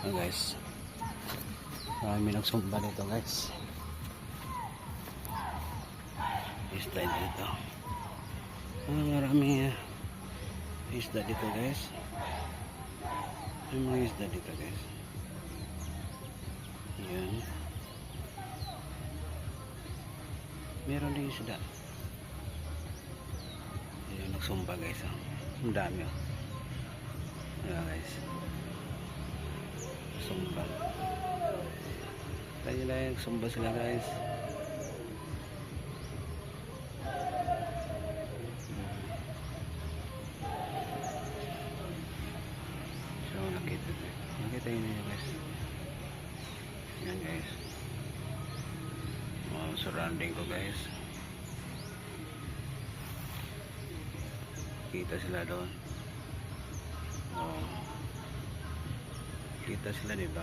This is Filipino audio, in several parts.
Ayan guys. Marami nagsumba dito guys. Isda dito. Ah, marami ah, isda dito guys. May mga isda dito guys. Ayan. Meron din isda. Ayan, nagsumba guys. Ang dami oh. Ayan guys. Sumba. Kaya lang sumba sila guys. So nakita nakita yun guys. Yan guys. Mga surrounding ko guys. Kita sila doon. Kita sila di ba?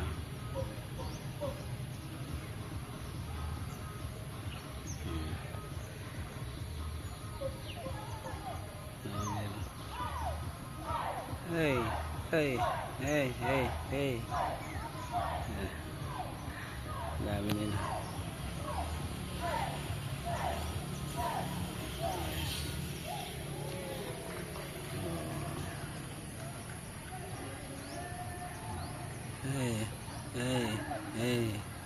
Hmm. Hey, hey, hey, hey, hey. Dami nila. 哎哎哎。